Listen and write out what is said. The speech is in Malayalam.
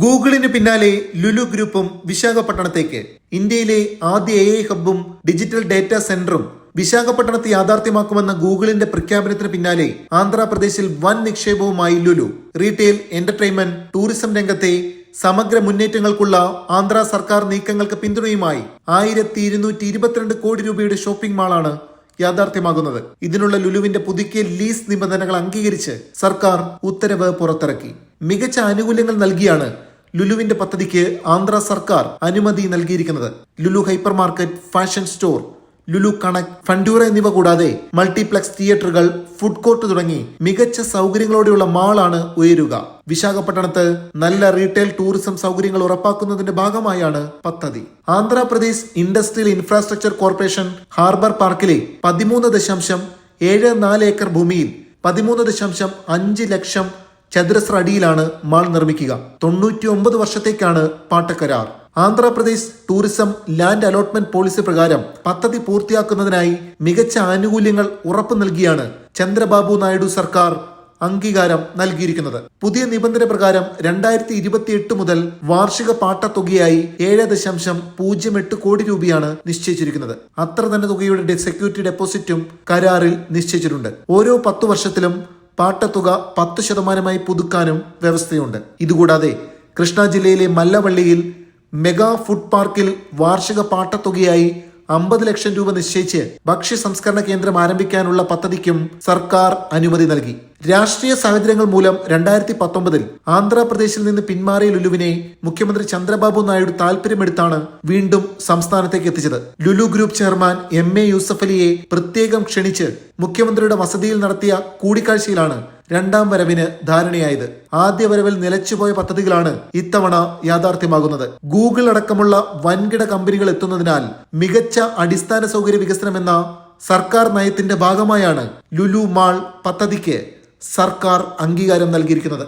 ഗൂഗിളിന് പിന്നാലെ ലുലു ഗ്രൂപ്പും വിശാഖപട്ടണത്തേക്ക്. ഇന്ത്യയിലെ ആദ്യ എ ഹബ്ബും ഡിജിറ്റൽ ഡാറ്റാ സെന്ററും വിശാഖപട്ടണത്തെ യാഥാർത്ഥ്യമാക്കുമെന്ന ഗൂഗിളിന്റെ പ്രഖ്യാപനത്തിന് പിന്നാലെ ആന്ധ്രാപ്രദേശിൽ വൻ നിക്ഷേപവുമായി ലുലു. റീറ്റെയിൽ എന്റർടൈൻമെന്റ് ടൂറിസം രംഗത്തെ സമഗ്ര മുന്നേറ്റങ്ങൾക്കുള്ള ആന്ധ്ര സർക്കാർ നീക്കങ്ങൾക്ക് പിന്തുണയുമായി ആയിരത്തി ഇരുന്നൂറ്റി ഇരുപത്തിരണ്ട് കോടി രൂപയുടെ ഷോപ്പിംഗ് മാളാണ് യാഥാർത്ഥ്യമാകുന്നത്. ഇതിനുള്ള ലുലുവിന്റെ പുതുക്കിയ ലീസ് നിബന്ധനകൾ അംഗീകരിച്ച് സർക്കാർ ഉത്തരവ് പുറത്തിറക്കി. മികച്ച ആനുകൂല്യങ്ങൾ നൽകിയാണ് ലുലുവിന്റെ പദ്ധതിക്ക് ആന്ധ്ര സർക്കാർ അനുമതി നൽകിയിരിക്കുന്നത്. Lulu hypermarket fashion store Lulu connect Funtura എന്നിവ കൂടാതെ മൾട്ടിപ്ലക്സ് തിയേറ്ററുകൾ ഫുഡ് കോർട്ട് തുടങ്ങി മികച്ച സൗകര്യങ്ങളോടെയുള്ള മാളാണ് ഉയരുക. വിശാഖപട്ടണത്ത് നല്ല റീറ്റെയിൽ ടൂറിസം സൗകര്യങ്ങൾ ഉറപ്പാക്കുന്നതിന്റെ ഭാഗമായാണ് പദ്ധതി. Andhra Pradesh industrial infrastructure corporation harbour പാർക്കിലെ പതിമൂന്ന് ദശാംശം ഏഴ് നാല് ഏക്കർ ഭൂമിയിൽ പതിമൂന്ന് ദശാംശം അഞ്ച് ലക്ഷം ചതുരശ്ര അടിയിലാണ് മാൾ നിർമ്മിക്കുക. തൊണ്ണൂറ്റി ഒമ്പത് വർഷത്തേക്കാണ് പാട്ടക്കരാർ. Andhra Pradesh tourism land allotment policy പ്രകാരം പദ്ധതി പൂർത്തിയാക്കുന്നതിനായി മികച്ച ആനുകൂല്യങ്ങൾ ഉറപ്പു നൽകിയാണ് ചന്ദ്രബാബു നായിഡു സർക്കാർ അംഗീകാരം നൽകിയിരിക്കുന്നത്. പുതിയ നിബന്ധന പ്രകാരം രണ്ടായിരത്തി ഇരുപത്തിയെട്ട് മുതൽ വാർഷിക പാട്ടത്തുകയായി ഏഴ് ദശാംശം പൂജ്യം എട്ട് കോടി രൂപയാണ് നിശ്ചയിച്ചിരിക്കുന്നത്. അത്ര തന്നെ തുകയുടെ സെക്യൂരിറ്റി ഡെപ്പോസിറ്റും കരാറിൽ നിശ്ചയിച്ചിട്ടുണ്ട്. ഓരോ പത്തു വർഷത്തിലും പാട്ടത്തുക പത്ത് ശതമാനമായി പുതുക്കാനും വ്യവസ്ഥയുണ്ട്. ഇതുകൂടാതെ കൃഷ്ണ ജില്ലയിലെ മല്ലവള്ളിയിൽ മെഗാ ഫുഡ് പാർക്കിൽ വാർഷിക പാട്ടത്തുകയായി അമ്പത് ലക്ഷം രൂപ നിശ്ചയിച്ച് ഭക്ഷ്യ സംസ്കരണ കേന്ദ്രം ആരംഭിക്കാനുള്ള പദ്ധതിക്കും സർക്കാർ അനുമതി നൽകി. രാഷ്ട്രീയ സാഹചര്യങ്ങൾ മൂലം രണ്ടായിരത്തി പത്തൊമ്പതിൽ ആന്ധ്രാപ്രദേശിൽ നിന്ന് പിന്മാറിയ ലുലുവിനെ മുഖ്യമന്ത്രി ചന്ദ്രബാബു നായിഡു താൽപര്യമെടുത്താണ് വീണ്ടും സംസ്ഥാനത്തേക്ക് എത്തിച്ചത്. Lulu group chairman M A യൂസഫലിയെ പ്രത്യേകം ക്ഷണിച്ച് മുഖ്യമന്ത്രിയുടെ വസതിയിൽ നടത്തിയ കൂടിക്കാഴ്ചയിലാണ് രണ്ടാം വരവിന് ധാരണയായത്. ആദ്യ വരവിൽ നിലച്ചുപോയ പദ്ധതികളാണ് ഇത്തവണ യാഥാർത്ഥ്യമാകുന്നത്. ഗൂഗിൾ അടക്കമുള്ള വൻകിട കമ്പനികൾ എത്തുന്നതിനാൽ മികച്ച അടിസ്ഥാന സൗകര്യ വികസനം എന്ന സർക്കാർ നയത്തിന്റെ ഭാഗമായാണ് ലുലു മാൾ പദ്ധതിക്ക് സർക്കാർ അംഗീകാരം നൽകിയിരിക്കുന്നത്.